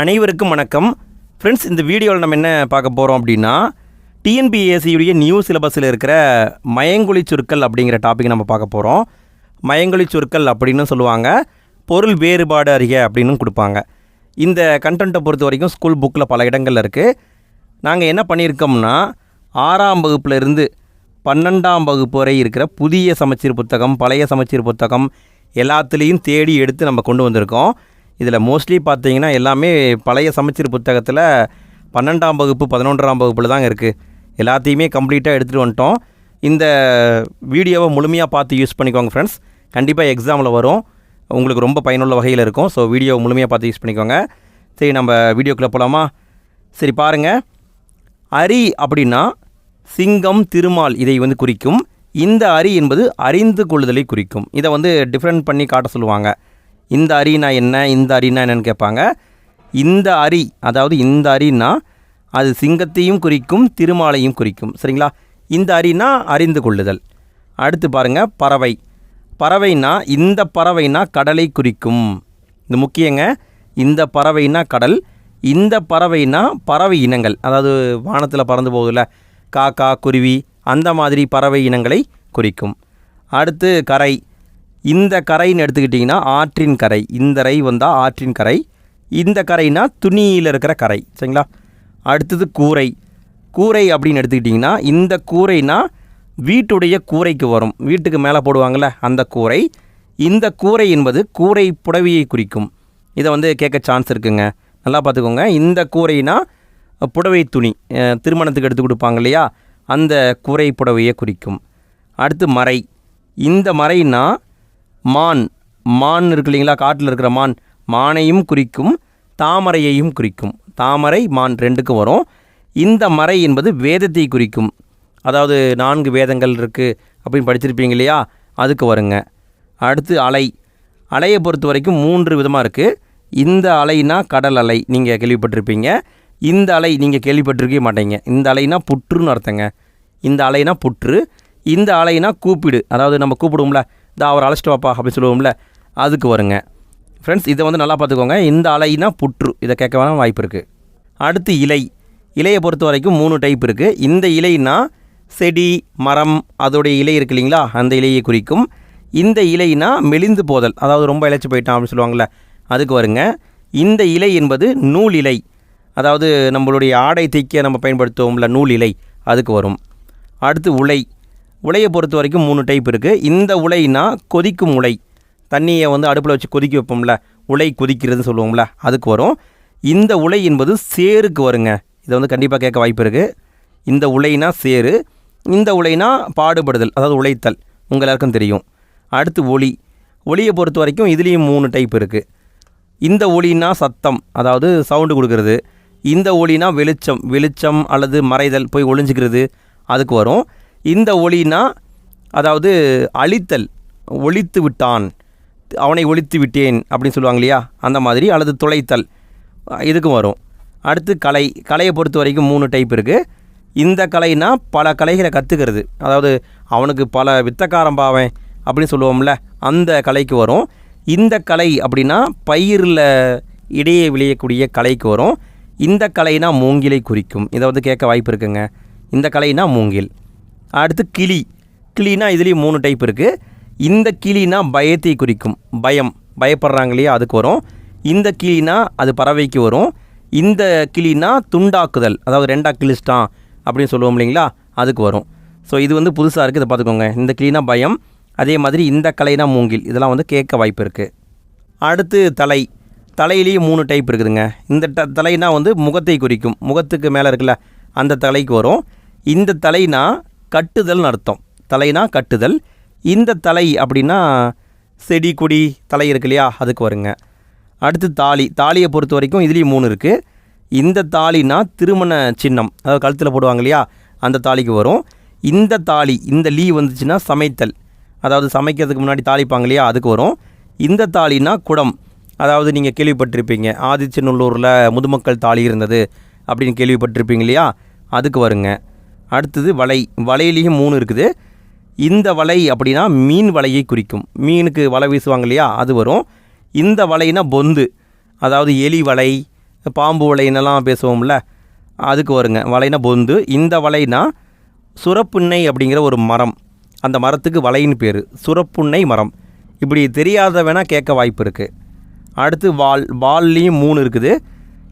அனைவருக்கும் வணக்கம். ஃப்ரெண்ட்ஸ் இந்த வீடியோவில் நம்ம என்ன பார்க்க போகிறோம் அப்படின்னா டிஎன்பிஎஸ்சியுடைய நியூ சிலபஸில் இருக்கிற மயங்குழி சொற்கள் அப்படிங்கிற டாபிக் நம்ம பார்க்க போகிறோம் மயங்குழி சொற்கள் அப்படின்னு சொல்லுவாங்க. பொருள் வேறுபாடு அறிக அப்படின்னு கொடுப்பாங்க. இந்த கண்டென்ட்டை பொறுத்த வரைக்கும் ஸ்கூல் புக்கில் பல இடங்களில் இருக்குது நாங்கள் என்ன பண்ணியிருக்கோம்னா ஆறாம் வகுப்புலேருந்து பன்னெண்டாம் வகுப்பு வரை இருக்கிற புதிய சமச்சீர் புத்தகம் பழைய சமச்சீர் புத்தகம் எல்லாத்துலேயும் தேடி எடுத்து நம்ம கொண்டு வந்திருக்கோம். இதில் மோஸ்ட்லி பார்த்தீங்கன்னா எல்லாமே பழைய சமச்சீர் புத்தகத்தில் பன்னெண்டாம் வகுப்பு பதினொன்றாம் வகுப்பில் தாங்க இருக்குது எல்லாத்தையுமே கம்ப்ளீட்டாக எடுத்துகிட்டு வந்துட்டோம். இந்த வீடியோவை முழுமையாக பார்த்து யூஸ் பண்ணிக்கோங்க ஃப்ரெண்ட்ஸ் கண்டிப்பாக எக்ஸாமில் வரும். உங்களுக்கு ரொம்ப பயனுள்ள வகையில் இருக்கும். ஸோ வீடியோவை முழுமையாக பார்த்து யூஸ் பண்ணிக்கோங்க. சரி நம்ம வீடியோக்குள்ளே போகலாமா சரி பாருங்கள் அரி அப்படின்னா சிங்கம் திருமால் இதை வந்து குறிக்கும். இந்த அரி என்பது அறிந்து கொள்ளுதலை குறிக்கும். இதை வந்து டிஃப்ரெண்ட் பண்ணி காட்ட சொல்லுவாங்க. இந்த அரினா என்ன இந்த அரினா என்னன்னு கேட்பாங்க. இந்த அரி அதாவது இந்த அரினா அது சிங்கத்தையும் குறிக்கும் திருமாலையும் குறிக்கும். சரிங்களா? இந்த அரினா அறிந்து கொள்ளுதல். அடுத்து பாருங்கள் பறவை. பறவைனா இந்த பறவைனா கடலை குறிக்கும். இது முக்கியங்க. இந்த பறவைனா கடல் இந்த பறவைனா பறவை இனங்கள். அதாவது வானத்தில் பறந்து போகுதுல காக்கா குருவி அந்த மாதிரி பறவை இனங்களை குறிக்கும். அடுத்து கரை. இந்த கரைன்னு எடுத்துக்கிட்டிங்கன்னா ஆற்றின் கரை. இந்த ரை வந்தால் ஆற்றின் கரை. இந்த கரைனா துணியில் இருக்கிற கரை. சரிங்களா? அடுத்தது கூரை. கூரை அப்படின்னு எடுத்துக்கிட்டிங்கன்னா இந்த கூரைனா வீட்டுடைய கூரைக்கு வரும். வீட்டுக்கு மேலே போடுவாங்கள்ல அந்த கூரை. இந்த கூரை என்பது கூரை புடவையை குறிக்கும். இதை வந்து கேட்க சான்ஸ் இருக்குங்க. நல்லா பார்த்துக்கோங்க. இந்த கூரைனா புடவை துணி. திருமணத்துக்கு எடுத்து கொடுப்பாங்க இல்லையா? அந்த கூரை புடவையை குறிக்கும். அடுத்து மறை. இந்த மறைனா மான். மான் இருக்கு இல்லைங்களா? காட்டில் இருக்கிற மான். மானையும் குறிக்கும் தாமரையையும் குறிக்கும். தாமரை மான் ரெண்டுக்கும் வரும். இந்த மறை என்பது வேதத்தை குறிக்கும். அதாவது நான்கு வேதங்கள் இருக்குது அப்படின்னு படிச்சிருப்பீங்க இல்லையா? அதுக்கு வருங்க. அடுத்து அலை. அலையை பொறுத்த வரைக்கும் மூன்று விதமாக இருக்குது இந்த அலைனா கடல் அலை நீங்கள் கேள்விப்பட்டிருப்பீங்க. இந்த அலை நீங்கள் கேள்விப்பட்டிருக்கவே மாட்டீங்க. இந்த அலைனா புற்றுன்னு அர்த்தங்க. இந்த அலைனா புற்று. இந்த அலைனா கூப்பிடு. அதாவது நம்ம கூப்பிடுவோம்ல இந்த அழைச்சிட்டு வாப்பா அப்படின்னு சொல்லுவோம்ல அதுக்கு வருங்க. ஃப்ரெண்ட்ஸ் இதை வந்து நல்லா பார்த்துக்கோங்க. இந்த அலைனா புற்று. இதை கேட்க வேணாம் வாய்ப்பு இருக்குது அடுத்து இலை. இலையை பொறுத்த வரைக்கும் மூணு டைப் இருக்குது இந்த இலைனா செடி மரம் அதோடைய இலை இருக்கு இல்லைங்களா? அந்த இலையை குறிக்கும். இந்த இலைனா மெலிந்து போதல். அதாவது ரொம்ப இழைச்சி போயிட்டான் அப்படின்னு சொல்லுவாங்கள்ல அதுக்கு வருங்க. இந்த இலை என்பது நூல் இலை. அதாவது நம்மளுடைய ஆடை தைக்க நம்ம பயன்படுத்துவோம்ல நூல் இலை. அதுக்கு வரும். அடுத்து உலை. உலையை பொறுத்த வரைக்கும் மூணு டைப் இருக்குது இந்த உலைனா கொதிக்கும் உலை. தண்ணியை வந்து அடுப்பில் வச்சு கொதிக்க வைப்போம்ல. உலை கொதிக்கிறதுன்னு சொல்லுவோம்ல. அதுக்கு வரும். இந்த உலை என்பது சேருக்கு வருங்க. இதை வந்து கண்டிப்பாக கேட்க வாய்ப்பு இருக்குது இந்த உலைனா சேரு இந்த உலைனா பாடுபடுதல் அதாவது உழைத்தல். உங்கள் எல்லாருக்கும் தெரியும். அடுத்து ஒளி. ஒளியை பொறுத்த வரைக்கும் இதுலேயும் மூணு டைப் இருக்குது இந்த ஒளினா சத்தம் அதாவது சவுண்டு கொடுக்கறது. இந்த ஒளினா வெளிச்சம் வெளிச்சம் அல்லது மறைதல் போய் ஒளிஞ்சிக்கிறது. அதுக்கு வரும். இந்த ஒளினா அதாவது அழித்தல் ஒழித்து விட்டான் அவனை ஒழித்து விட்டேன் அப்படின்னு சொல்லுவாங்க இல்லையா? அந்த மாதிரி அல்லது துளைத்தல் இதுக்கும் வரும். அடுத்து கலை கலையை பொறுத்த வரைக்கும் மூணு டைப் இருக்குது இந்த கலைனா பல கலைகளை கற்றுக்கிறது அதாவது அவனுக்கு பல வித்தக்காரன் பாவன் அப்படின்னு சொல்லுவோம்ல அந்த கலைக்கு வரும். இந்த கலை அப்படின்னா பயிரில் இடையே விளையக்கூடிய கலைக்கு வரும். இந்த கலைனா மூங்கிலை குறிக்கும். இதை வந்து கேட்க வாய்ப்பு இருக்குங்க. இந்த கலைனா மூங்கில். அடுத்து கிளி. கிளினா இதுலேயும் மூணு டைப் இருக்குது இந்த கிளினா பயத்தை குறிக்கும். பயம். பயப்படுறாங்க இல்லையா? அதுக்கு வரும். இந்த கிளினா அது பறவைக்கு வரும். இந்த கிளினா துண்டாக்குதல். அதாவது ரெண்டா கிழிச்சிட்டான் அப்படின்னு சொல்லுவோம் இல்லைங்களா? அதுக்கு வரும். ஸோ இது வந்து புதுசாக இருக்குது இதை பார்த்துக்கோங்க. இந்த கிளினா பயம். அதே மாதிரி இந்த கலைனா மூங்கில். இதெல்லாம் வந்து கேட்க வாய்ப்பு இருக்குது அடுத்து தலை. தலையிலேயும் மூணு டைப் இருக்குதுங்க. இந்த ட தலைனா வந்து முகத்தை குறிக்கும். முகத்துக்கு மேலே இருக்குல்ல அந்த தலைக்கு வரும். இந்த தலைனா கட்டுதல்னு அர்த்தம் தலைனா கட்டுதல். இந்த தலை அப்படின்னா செடி கொடி தலை இருக்கு இல்லையா? அதுக்கு வருங்க. அடுத்து தாலி. தாலியை பொறுத்த வரைக்கும் இதுலேயும் மூணு இருக்குது இந்த தாலினா திருமண சின்னம். அதாவது கழுத்தில் போடுவாங்க இல்லையா? அந்த தாலிக்கு வரும். இந்த தாலி இந்த லீ வந்துச்சுன்னா சமைத்தல். அதாவது சமைக்கிறதுக்கு முன்னாடி தாளிப்பாங்க இல்லையா? அதுக்கு வரும். இந்த தாலினா குடம். அதாவது நீங்கள் கேள்விப்பட்டிருப்பீங்க. ஆதிச்சநல்லூரில் முதுமக்கள் தாலி இருந்தது அப்படின்னு கேள்விப்பட்டிருப்பீங்க இல்லையா? அதுக்கு வருங்க. அடுத்தது வலை. வலையிலையும் மூணு இருக்குது. இந்த வலை அப்படின்னா மீன் வலையை குறிக்கும். மீனுக்கு வலை வீசுவாங்க இல்லையா? அது வரும். இந்த வலைனா பொந்து. அதாவது எலி வலை பாம்பு வலைன்னெல்லாம் பேசுவோம்ல அதுக்கு வருங்க. வலைனா பொந்து. இந்த வலைனா சுரப்புன்னை அப்படிங்கிற ஒரு மரம். அந்த மரத்துக்கு வலைன்னு பேர். சுரப்புன்னை மரம். இப்படி தெரியாத வேணால் கேட்க வாய்ப்பு இருக்குது அடுத்து வால். வால்லையும் மூணு இருக்குது.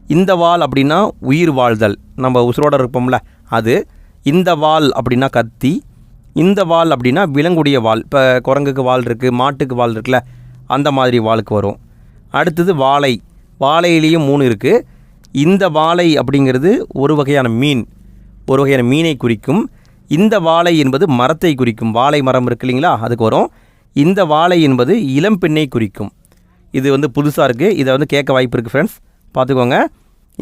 இந்த வால் அப்படின்னா உயிர் வாழ்தல். நம்ம உசுரோட இருப்போம்ல அது. இந்த வால் அப்படின்னா கத்தி இந்த வால் அப்படின்னா விலங்குடைய வால். இப்போ குரங்குக்கு வால் இருக்குது மாட்டுக்கு வால் இருக்குல்ல அந்த மாதிரி வாளுக்கு வரும். அடுத்தது வாழை. வாழையிலேயும் மூணு இருக்குது இந்த வாழை அப்படிங்கிறது ஒரு வகையான மீன் ஒரு வகையான மீனை குறிக்கும். இந்த வாழை என்பது மரத்தை குறிக்கும். வாழை மரம் இருக்கு இல்லைங்களா அதுக்கு வரும். இந்த வாழை என்பது இளம்பெண்ணை குறிக்கும். இது வந்து புதுசாக இருக்குது இதை வந்து கேட்க வாய்ப்பு இருக்குது ஃப்ரெண்ட்ஸ் பார்த்துக்கோங்க.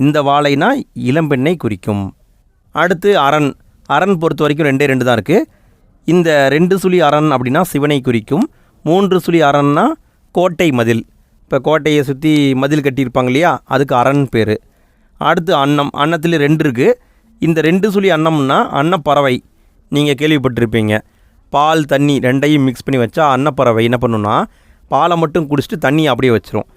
இந்த வாழைனா இளம்பெண்ணை குறிக்கும். அடுத்து அரண். அரண் பொறுத்த வரைக்கும் ரெண்டே ரெண்டு தான் இருக்குது இந்த ரெண்டு சுழி அரண் அப்படின்னா சிவனை குறிக்கும். மூன்று சுழி அரண்னா கோட்டை மதில். இப்போ கோட்டையை சுற்றி மதில் கட்டியிருப்பாங்க இல்லையா? அதுக்கு அரண் பேர். அடுத்து அன்னம். அன்னத்தில் ரெண்டு இருக்குது இந்த ரெண்டு சுழி அன்னம்னா அன்னப்பறவை. நீங்கள் கேள்விப்பட்டிருப்பீங்க. பால் தண்ணி ரெண்டையும் மிக்ஸ் பண்ணி வச்சா அன்னப்பறவை என்ன பண்ணுன்னா பாலை மட்டும் குடிச்சிட்டு தண்ணியை அப்படியே வச்சிரும்.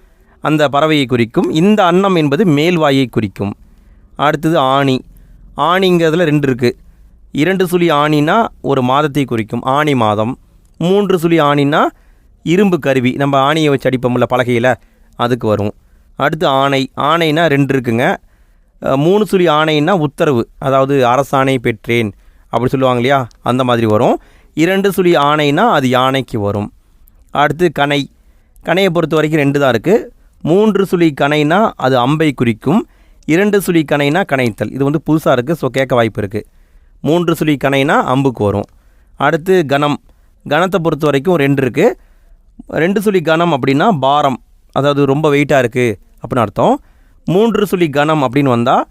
அந்த பறவையை குறிக்கும். இந்த அன்னம் என்பது மேல்வாயை குறிக்கும். அடுத்தது ஆணி. ஆணிங்கிறதுல ரெண்டு இருக்குது இரண்டு சுழி ஆணினா ஒரு மாதத்தை குறிக்கும் ஆணி மாதம். மூன்று சுழி ஆணினா இரும்பு கருவி. நம்ம ஆணியை வச்சு அடிப்போம்ல பலகையில் அதுக்கு வரும். அடுத்து ஆணை. ஆணைனா ரெண்டு இருக்குங்க. மூணு சுழி ஆணைன்னா உத்தரவு. அதாவது அரசாணை பெற்றேன் அப்படி சொல்லுவாங்க இல்லையா? அந்த மாதிரி வரும். இரண்டு சுழி ஆணைனா அது யானைக்கு வரும். அடுத்து கணை கணையை பொறுத்த வரைக்கும் ரெண்டு தான் இருக்குது மூன்று சுழி கனைனா அது அம்பை குறிக்கும். இரண்டு சுழி கனைனா கணைத்தல் இது வந்து புதுசாக இருக்குது ஸோ கேட்க வாய்ப்பு இருக்குது மூன்று சுழி கணைனா அம்புக்கு வரும். அடுத்து கணம். கணத்தை பொறுத்த வரைக்கும் ரெண்டு இருக்குது ரெண்டு சுழி கணம் அப்படின்னா பாரம். அதாவது ரொம்ப வெயிட்டாக இருக்குது அப்படின்னு அர்த்தம். மூன்று சுழி கணம் அப்படின்னு வந்தால்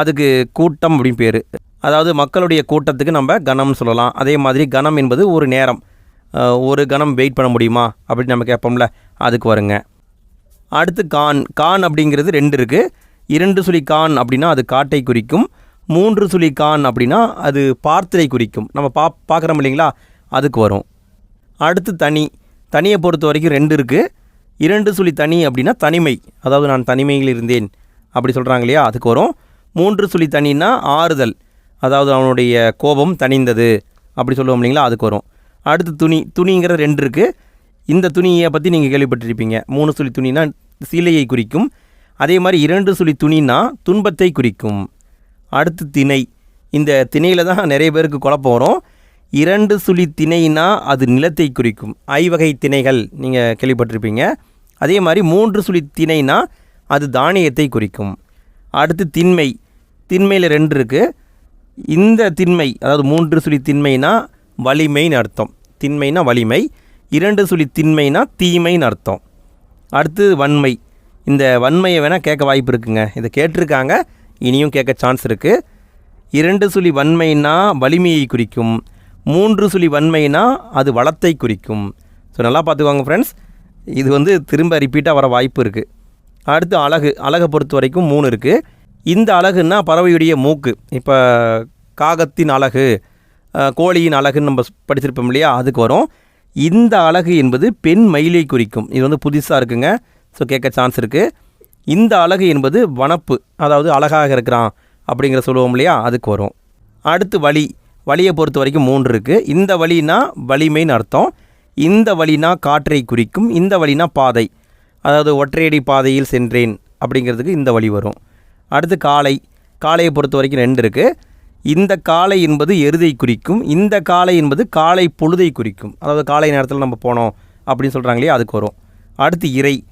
அதுக்கு கூட்டம் அப்படின்னு பேர். அதாவது மக்களுடைய கூட்டத்துக்கு நம்ம கணம்னு சொல்லலாம். அதே மாதிரி கணம் என்பது ஒரு நேரம். ஒரு கணம் வெயிட் பண்ண முடியுமா அப்படின்னு நம்ம கேட்போம்ல அதுக்கு வருங்க. அடுத்து கான். கான் அப்படிங்கிறது ரெண்டு இருக்குது இரண்டு சுழி கான் அப்படின்னா அது காட்டை குறிக்கும். மூன்று சுழி கான் அப்படின்னா அது பார்த்தலை குறிக்கும். நம்ம பா பார்க்குறோம் இல்லைங்களா? அதுக்கு வரும். அடுத்து தனி. தனியை பொறுத்த வரைக்கும் ரெண்டு இருக்குது இரண்டு சுழி தனி அப்படின்னா தனிமை. அதாவது நான் தனிமையில் இருந்தேன். அப்படி சொல்கிறாங்க இல்லையா? அதுக்கு வரும். மூன்று சுழி தனின்னா ஆறுதல். அதாவது அவனுடைய கோபம் தனிந்தது அப்படி சொல்லுவோம் இல்லைங்களா? அதுக்கு வரும். அடுத்து துணி. துணிங்கிற ரெண்டு இருக்குது இந்த துணியை பற்றி நீங்கள் கேள்விப்பட்டிருப்பீங்க. மூணு சுழி துணினா சீலையை குறிக்கும். அதே மாதிரி இரண்டு சுழி துணினா துன்பத்தை குறிக்கும். அடுத்து திணை. இந்த திணையில் தான் நிறைய பேருக்கு குழப்பம் வரும். இரண்டு சுழி திணைனா அது நிலத்தை குறிக்கும். ஐவகை திணைகள் நீங்கள் கேள்விப்பட்டிருப்பீங்க. அதே மாதிரி மூன்று சுழி திணைனா அது தானியத்தை குறிக்கும். அடுத்து திண்மை. திண்மையில் ரெண்டு இருக்குது இந்த திண்மை அதாவது மூன்று சுழி திண்மைனா வலிமைன்னு அர்த்தம். திண்மைனா வலிமை. இரண்டு சுழி திண்மைனா தீமைன்னு அர்த்தம். அடுத்து வன்மை. இந்த வன்மையை வேணால் கேட்க வாய்ப்பு இருக்குங்க. இதை கேட்டிருக்காங்க. இனியும் கேட்க சான்ஸ் இருக்குது இரண்டு சுழி வன்மைனா வலிமையை குறிக்கும். மூன்று சுழி வன்மைனா அது வளத்தை குறிக்கும். ஸோ நல்லா பார்த்துக்கோங்க ஃப்ரெண்ட்ஸ் இது வந்து திரும்ப ரிப்பீட்டாக வர வாய்ப்பு இருக்குது அடுத்து அழகு. அழகை பொறுத்த வரைக்கும் மூணு இருக்குது இந்த அழகுன்னா பறவையுடைய மூக்கு. இப்போ காகத்தின் அழகு கோழியின் அழகுன்னு நம்ம படிச்சிருப்போம் இல்லையா? அதுக்கு வரும். இந்த அழகு என்பது பெண் மயிலை குறிக்கும். இது வந்து புதுசாக இருக்குங்க. ஸோ கேட்க சான்ஸ் இருக்குது இந்த அழகு என்பது வனப்பு அதாவது அழகாக இருக்கிறான் அப்படிங்கிற சொல்லுவோம் இல்லையா? அதுக்கு வரும். அடுத்து வழி வழியை பொறுத்த வரைக்கும் மூன்று இருக்குது இந்த வழினா வலிமைன்னு அர்த்தம். இந்த வழினா காற்றை குறிக்கும். இந்த வழினா பாதை. அதாவது ஒற்றையடி பாதையில் சென்றேன் அப்படிங்கிறதுக்கு இந்த வழி வரும். அடுத்து காளை காளையை பொறுத்த வரைக்கும் ரெண்டு இருக்குது இந்த காளை என்பது எருதை குறிக்கும். இந்த காளை என்பது காலை பொழுதை குறிக்கும். அதாவது காலை நேரத்தில் நம்ம போனோம் அப்படின்னு சொல்கிறாங்க இல்லையா? அதுக்கு வரும். அடுத்து இறை.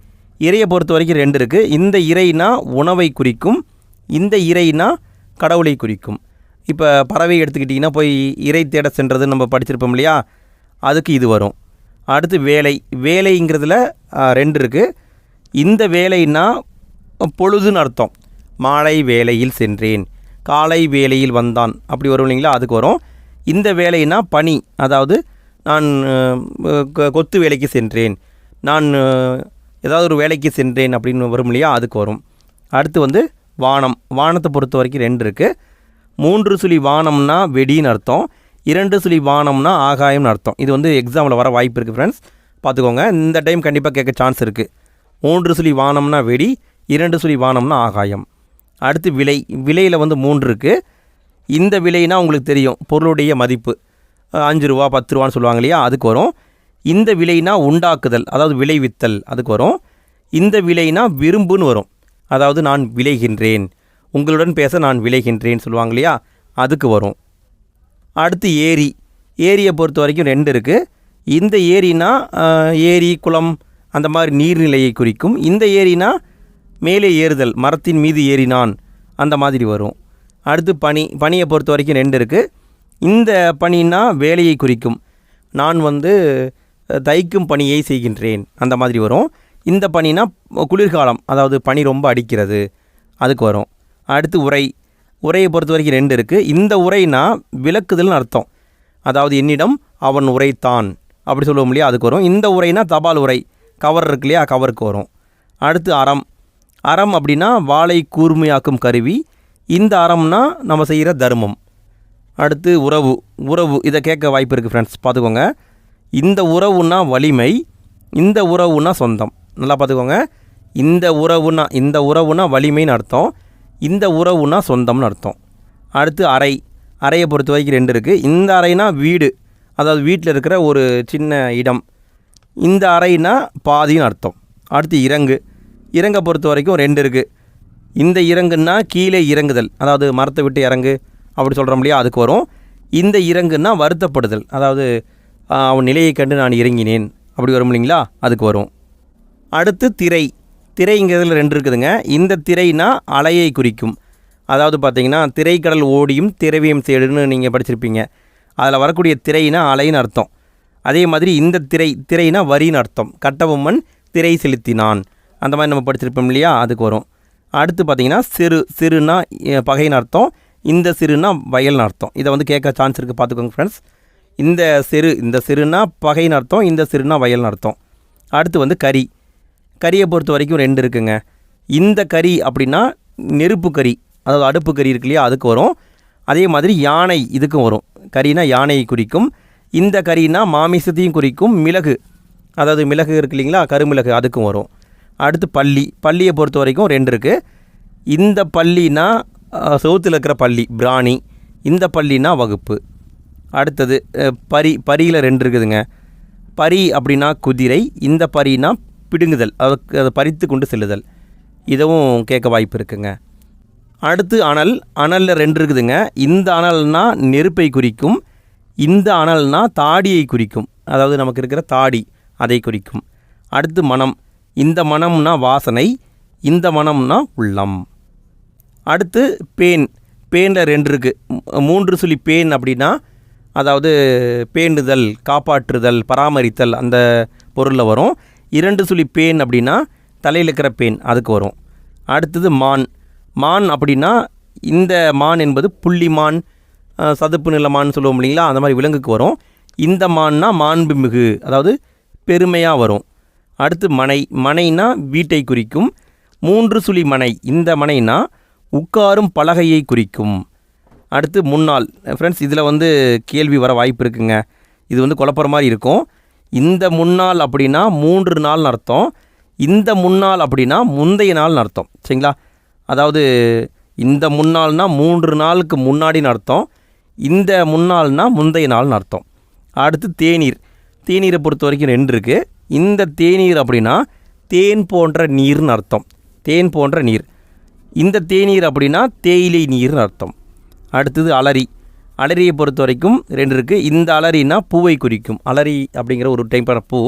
இறையை பொறுத்த வரைக்கும் ரெண்டு இருக்குது இந்த இறைனா உணவை குறிக்கும் இந்த இறைனா கடவுளை குறிக்கும். இப்போ பறவை எடுத்துக்கிட்டிங்கன்னா போய் இறை தேட சென்றது நம்ம படிச்சிருப்போம் இல்லையா? அதுக்கு இது வரும். அடுத்து வேலை. வேலைங்கிறதுல ரெண்டு இருக்குது இந்த வேலைன்னா பொழுதுன்னு அர்த்தம். மாலை வேலையில் சென்றேன் காலை வேலையில் வந்தான். அப்படி வரும் இல்லைங்களா? அதுக்கு வரும். இந்த வேலைனா பனி அதாவது நான் கொ- கொத்து வேலைக்கு சென்றேன். நான் ஏதாவது ஒரு வேலைக்கு சென்றேன் அப்படின்னு வரும் இல்லையா அதுக்கு வரும். அடுத்து வந்து வானம். வானத்தை பொறுத்த வரைக்கும் ரெண்டு இருக்குது மூன்று சுழி வானம்னா வெடின்னு அர்த்தம். இரண்டு சுழி வானம்னா ஆகாயம்னு அர்த்தம். இது வந்து எக்ஸாமில் வர வாய்ப்பு இருக்குது ஃப்ரெண்ட்ஸ் பார்த்துக்கோங்க. இந்த டைம் கண்டிப்பாக கேட்க சான்ஸ் இருக்குது மூன்று சுழி வானம்னா வெடி இரண்டு சுழி வானம்னா ஆகாயம். அடுத்து விலை. விலையில் வந்து மூன்று இருக்குது இந்த விலைனா உங்களுக்கு தெரியும். பொருளுடைய மதிப்பு. அஞ்சு ரூபா பத்து ரூபான்னு சொல்லுவாங்க இல்லையா அதுக்கு வரும். இந்த விலைனா உண்டாக்குதல் அதாவது விளைவித்தல் அதுக்கு வரும். இந்த விலைனா விரும்புன்னு வரும். அதாவது நான் விளைகின்றேன். உங்களுடன் பேச நான் விளைகின்றேன் சொல்லுவாங்க இல்லையா? அதுக்கு வரும். அடுத்து ஏரி. ஏரியை பொறுத்த வரைக்கும் ரெண்டு இருக்குது இந்த ஏரினா ஏரி குளம் அந்த மாதிரி நீர்நிலையை குறிக்கும். இந்த ஏரினா மேலே ஏறுதல் மரத்தின் மீது ஏறினான் அந்த மாதிரி வரும். அடுத்து பனி. பனியை பொறுத்த வரைக்கும் ரெண்டு இருக்குது இந்த பனின்னா வேலையை குறிக்கும். நான் வந்து தைக்கும் பணியை செய்கின்றேன். அந்த மாதிரி வரும். இந்த பனினா குளிர்காலம் அதாவது பனி ரொம்ப அடிக்கிறது அதுக்கு வரும். அடுத்து உரை. உரையை பொறுத்த வரைக்கும் ரெண்டு இருக்குது இந்த உரைனா விளக்குதல்னு அர்த்தம். அதாவது என்னிடம் அவன் உரைத்தான். அப்படி சொல்லுவோம் இல்லையா? அதுக்கு வரும். இந்த உரைனா தபால் உரை. கவர் இருக்கு இல்லையா? கவருக்கு வரும். அடுத்து அறம். அறம் அப்படின்னா வாளை கூர்மையாக்கும் கருவி. இந்த அறம்னா நம்ம செய்கிற தர்மம். அடுத்து உறவு. உறவு. இதை கேட்க வாய்ப்பு இருக்குது ஃப்ரெண்ட்ஸ் பார்த்துக்கோங்க. இந்த உறவுனா வலிமை இந்த உறவுனா சொந்தம். நல்லா பார்த்துக்கோங்க. இந்த உறவுனா இந்த உறவுனா வலிமைன்னு அர்த்தம். இந்த உறவுனா சொந்தம்னு அர்த்தம். அடுத்து அறை. அறையை பொறுத்த வரைக்கும் ரெண்டு இருக்குது இந்த அறைனா வீடு. அதாவது வீட்டில் இருக்கிற ஒரு சின்ன இடம். இந்த அறைனா பாதின்னு அர்த்தம். அடுத்து இறங்கு. இறங்கை பொறுத்த வரைக்கும் ரெண்டு இருக்குது இந்த இறங்குன்னா கீழே இறங்குதல். அதாவது மரத்தை விட்டு இறங்கு. அப்படி சொல்கிறோம் இல்லையா? அதுக்கு வரும். இந்த இறங்குன்னா வருத்தப்படுதல். அதாவது அவன் நிலையை கண்டு நான் இறங்கினேன். அப்படி வரும் இல்லைங்களா? அதுக்கு வரும். அடுத்து திரை. திரைங்கிறதுல ரெண்டு இருக்குதுங்க. இந்த திரைனா அலையை குறிக்கும். அதாவது பார்த்தீங்கன்னா திரைக்கடல் ஓடியும் திரவியம் தேடுன்னு நீங்கள் படிச்சிருப்பீங்க. அதில் வரக்கூடிய திரைனா அலைன்னு அர்த்தம். அதே மாதிரி இந்த திரை திரைனா வரின்னு அர்த்தம். கட்டபொம்மன் திரை செலுத்தினான். அந்த மாதிரி நம்ம படிச்சிருப்போம் இல்லையா? அதுக்கு வரும். அடுத்து பார்த்தீங்கன்னா சிறு சிறுனா பகைன்னு அர்த்தம். இந்த சிறுனா வயல்னு அர்த்தம். இதை வந்து கேட்க சான்ஸ் இருக்குது பார்த்துக்கோங்க ஃப்ரெண்ட்ஸ் இந்த சிறு இந்த சிறுனா பகைன்னு அர்த்தம் இந்த சிறுனா வயல்னு அர்த்தம். அடுத்து வந்து கறி. கறியை பொறுத்த வரைக்கும் ரெண்டு இருக்குங்க. இந்த கறி அப்படின்னா நெருப்பு கறி அதாவது அடுப்பு கறி இருக்கு இல்லையா அதுக்கு வரும். அதே மாதிரி யானை இதுக்கும் வரும். கறினா யானையை குறிக்கும். இந்த கறினா மாமிசத்தையும் குறிக்கும். மிளகு அதாவது மிளகு இருக்கு இல்லைங்களா கருமிளகு அதுக்கும் வரும். அடுத்து பள்ளி பள்ளியை பொறுத்த வரைக்கும் ரெண்டு இருக்குது இந்த பள்ளினா சவுத்தில் இருக்கிற பள்ளி பிராணி. இந்த பள்ளினா வகுப்பு. அடுத்தது பரி பரியில் ரெண்டு இருக்குதுங்க. பரி அப்படின்னா குதிரை இந்த பரினா பிடுங்குதல் அதுக்கு அதை பறித்து கொண்டு செல்லுதல். இதுவும் கேட்க வாய்ப்பு இருக்குங்க. அடுத்து அனல் அனலில் ரெண்டு இருக்குதுங்க. இந்த அனல்னால் நெருப்பை குறிக்கும் இந்த அனல்னால் தாடியை குறிக்கும். அதாவது நமக்கு இருக்கிற தாடி அதை குறிக்கும். அடுத்து மனம் இந்த மனம்னா வாசனை இந்த மனம்னா உள்ளம். அடுத்து பேன் பேனில் ரெண்டு இருக்குது மூன்று சுழி பேன் அப்படின்னா அதாவது பேண்டுதல் காப்பாற்றுதல் பராமரித்தல் அந்த பொருளில் வரும். இரண்டு சுழி பேன் அப்படின்னா தலையில் இருக்கிற பேன் அதுக்கு வரும். அடுத்தது மான். மான் அப்படின்னா இந்த மான் என்பது புள்ளி மான் சதுப்பு நிலமான்னு சொல்லுவோம் இல்லைங்களா? அந்த மாதிரி விலங்குக்கு வரும். இந்த மான்னா மாண்புமிகு அதாவது பெருமையாக வரும். அடுத்து மனை. மனைனா வீட்டை குறிக்கும். மூன்று சுழி மனை. இந்த மனைனா உட்காரும் பலகையை குறிக்கும். அடுத்து முன்னாள். ஃப்ரெண்ட்ஸ் இதில் வந்து கேள்வி வர வாய்ப்பு இருக்குங்க. இது வந்து குழப்பற மாதிரி இருக்கும். இந்த முன்னாள் அப்படின்னா மூன்று நாள்னு அர்த்தம். இந்த முன்னாள் அப்படின்னா முந்தைய நாள்னு அர்த்தம். சரிங்களா? அதாவது இந்த முன்னாள்னா மூன்று நாளுக்கு முன்னாடின்னு அர்த்தம். இந்த முன்னாள்னா முந்தைய நாள்னு அர்த்தம். அடுத்து தேநீர். தேநீரை பொறுத்த வரைக்கும் ரெண்டு இருக்குது இந்த தேநீர் அப்படின்னா தேன் போன்ற நீர்னு அர்த்தம். தேன் போன்ற நீர். இந்த தேநீர் அப்படின்னா தேயிலை நீர்னு அர்த்தம். அடுத்தது அலரி அலரியை பொறுத்த வரைக்கும் ரெண்டு இருக்குது இந்த அலரினா பூவை குறிக்கும். அலரி அப்படிங்கிற ஒரு டைப்பான பூ.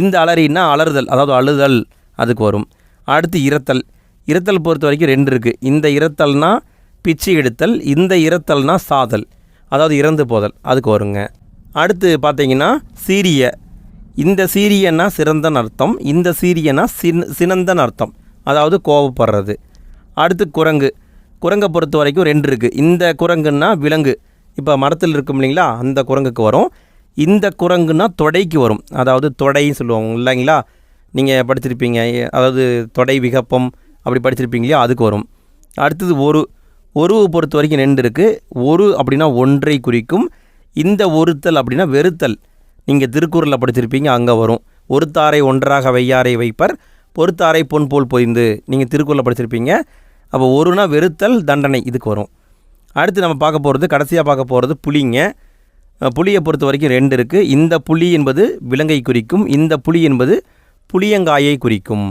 இந்த அலரினா அலறுதல் அதாவது அழுதல் அதுக்கு வரும். அடுத்து இரத்தல். இரத்தல் பொறுத்த வரைக்கும் ரெண்டு இருக்குது இந்த இரத்தல்னா பிச்சை எடுத்தல் இந்த இரத்தல்னா சாதல் அதாவது இறந்து போதல் அதுக்கு வருங்க. அடுத்து பார்த்தீங்கன்னா சீரிய. இந்த சீரியன்னா சிறந்தன் அர்த்தம். இந்த சீரியன்னா சின் சினந்தன் அர்த்தம். அதாவது கோவப்படுறது. அடுத்து குரங்கு. குரங்கை பொறுத்த வரைக்கும் ரெண்டு இருக்குது இந்த குரங்குன்னா விலங்கு. இப்போ மரத்தில் இருக்கும் இல்லைங்களா? அந்த குரங்குக்கு வரும். இந்த குரங்குன்னா தொடைக்கு வரும். அதாவது தொடைன்னு சொல்லுவாங்க இல்லைங்களா? நீங்கள் படிச்சிருப்பீங்க. அதாவது தொடை விகப்பம் அப்படி படிச்சிருப்பீங்க இல்லையா? அதுக்கு வரும். அடுத்தது ஒரு. ஒரு பொறுத்த வரைக்கும் ரெண்டு இருக்குது ஒரு அப்படின்னா ஒன்றை குறிக்கும். இந்த ஒருத்தல் அப்படின்னா வெறுத்தல். நீங்கள் திருக்குறளில் படிச்சிருப்பீங்க அங்கே வரும். ஒருத்தாரை ஒன்றாக வையாரை வைப்பர். பொறுத்தாரை பொன் போல் பொய்ந்து. நீங்கள் திருக்குறளில் படிச்சிருப்பீங்க. அப்போ ஒருனா வெறுத்தல் தண்டனை இதுக்கு வரும். அடுத்து நம்ம பார்க்க போகிறது கடைசியாக பார்க்க போகிறது புலிங்க. புளியை புலியை பொறுத்த வரைக்கும் ரெண்டு இருக்குது இந்த புலி என்பது விலங்கை குறிக்கும் இந்த புலி என்பது புளியங்காயை குறிக்கும்.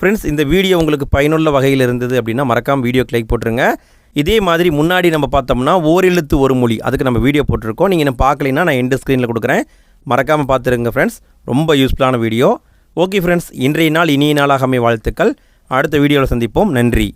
ஃப்ரெண்ட்ஸ் இந்த வீடியோ உங்களுக்கு பயனுள்ள வகையில் இருந்தது அப்படின்னா மறக்காமல் வீடியோ லைக் போட்டுருங்க. இதே மாதிரி முன்னாடி நம்ம பார்த்தோம்னா ஓரெழுத்து ஒரு மொழி. அதுக்கு நம்ம வீடியோ போட்டிருக்கோம். நீங்கள் இன்னும் பார்க்கலைன்னா நான் எண்டு ஸ்க்ரீனில் கொடுக்குறேன். மறக்காமல் பார்த்துருங்க ஃப்ரெண்ட்ஸ் ரொம்ப யூஸ்ஃபுல்லான வீடியோ. ஓகே ஃப்ரெண்ட்ஸ் இன்றைய நாள் இனிய நாளாக அமைய வாழ்த்துக்கள். அடுத்த வீடியோவில் சந்திப்போம். நன்றி.